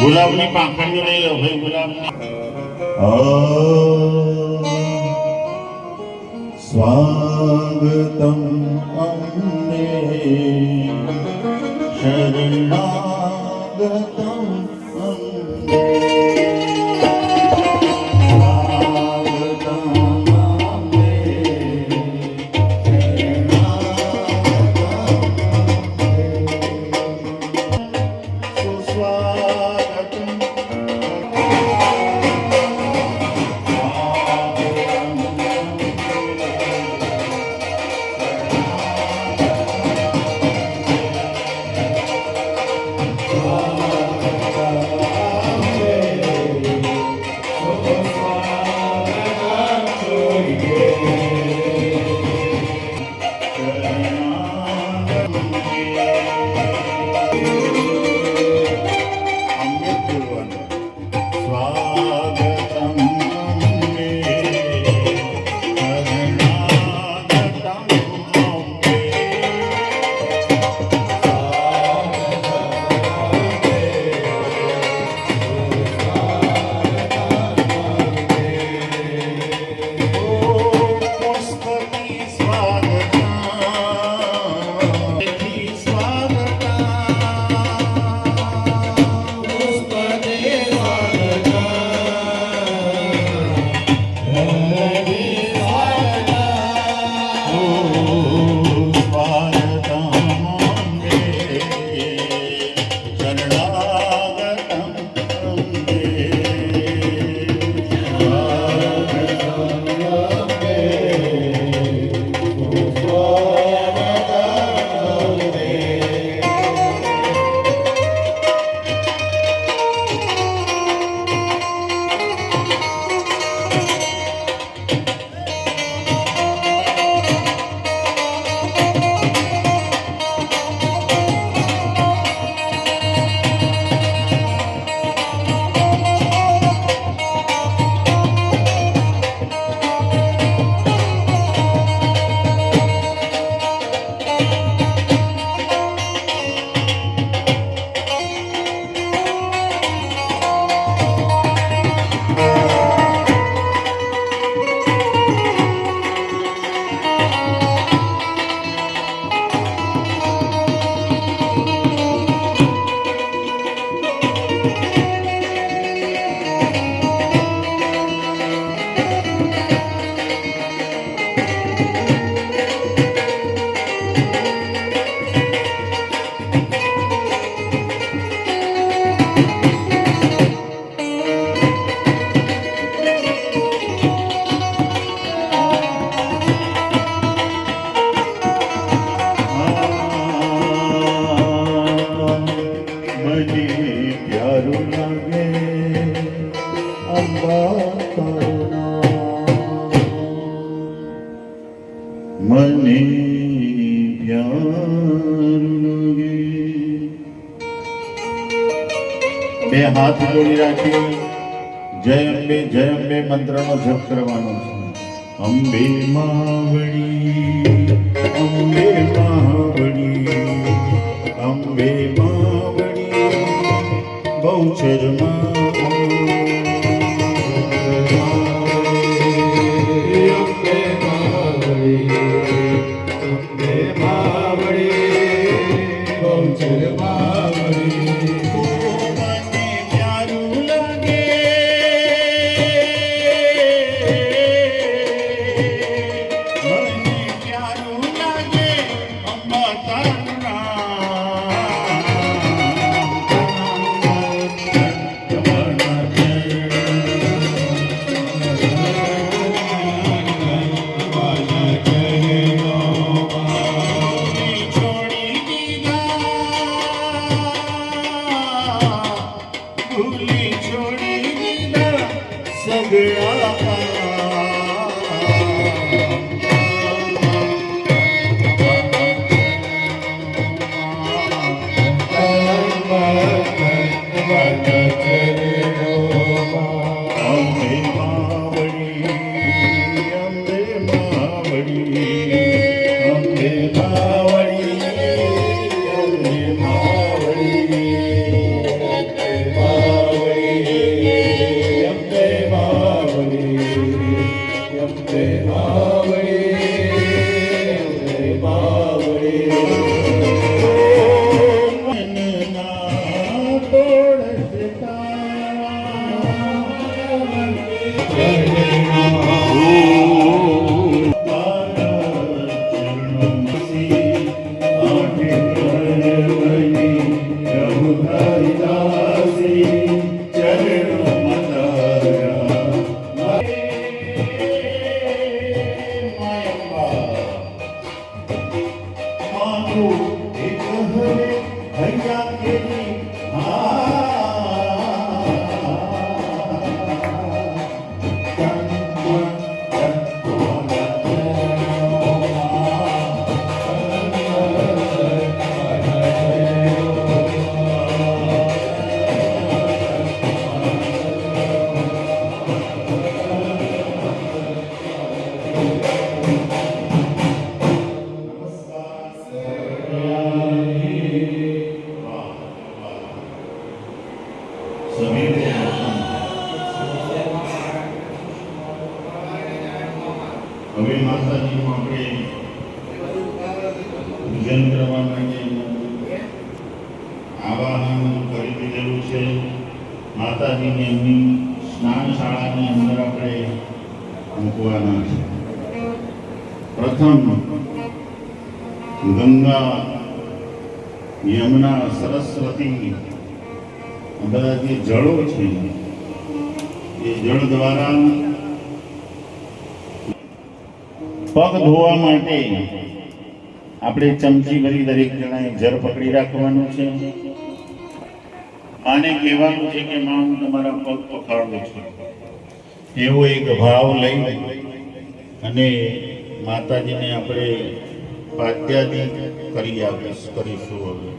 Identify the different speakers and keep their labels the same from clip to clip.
Speaker 1: ગુલાબની પાંખડીઓ લઈ લો ભાઈ ગુલાબની.
Speaker 2: સ્વાગતમ અમને શરણાગતમ સ્વાગતમ બે હાથ જોડી રાખી. જય અંબે જય અંબે મંત્રનો જપ કરવાનો છે. અંબે માવડી અંબે માવડી અંબે માવડી. બહુ મને Thank you. amor. હવે માતાજીનું આપણે પૂજન કરવા માટે આવાહન કરી દીધેલું છે. માતાજીને એમની સ્નાન શાળાની અંદર આપણે મૂકવાના છે. પ્રથમ, ગંગા, યમુના, સરસ્વતી બધા જે જળો છે, એ જળ દ્વારા પગ ધોવા માટે આપણે ચમચી ભરી દરેક જણાએ જર પકડી રાખવાનું છે. આને કહેવાનું છે કે માં હું તમારા પગ પકડું છું. એવો એક ભાવ લઈ અને માતાજીને આપણે પાત્યાદિ કરી આપીશ, કરીશું હવે.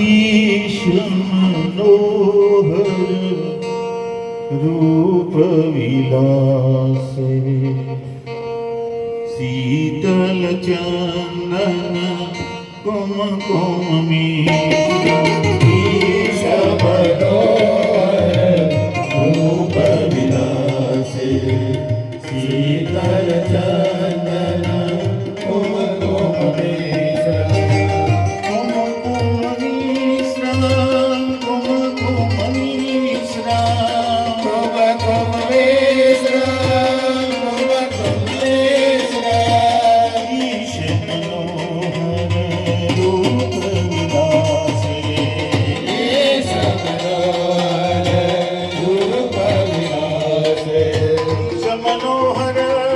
Speaker 2: ઈશ્વરોહર રૂપ વિલાસે શીતલ ચંદન કુમ કુમી રૂપ મનોહર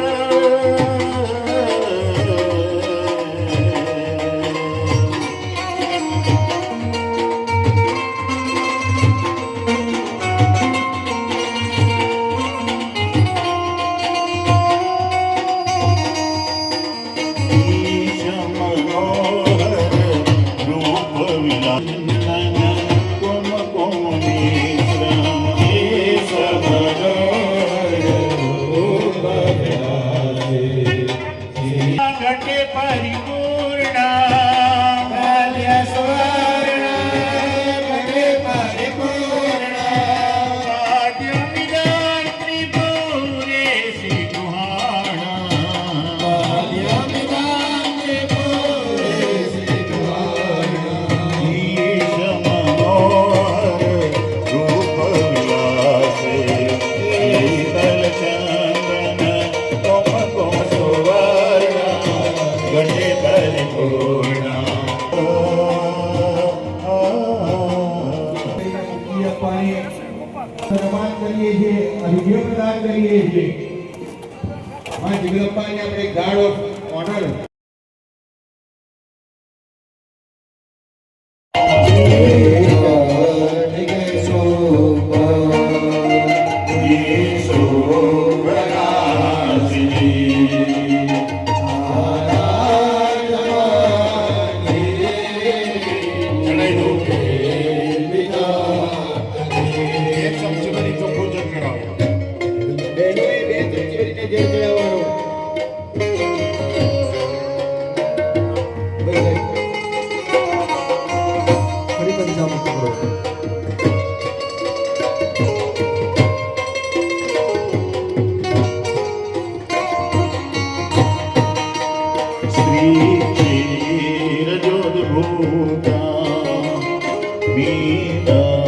Speaker 2: ઘટે
Speaker 1: કરીએ છીએ પ્રદાન કરીએ છીએ માં જગદંબાને આપણે ગાર્ડ ઓફ ઓનર
Speaker 2: Minha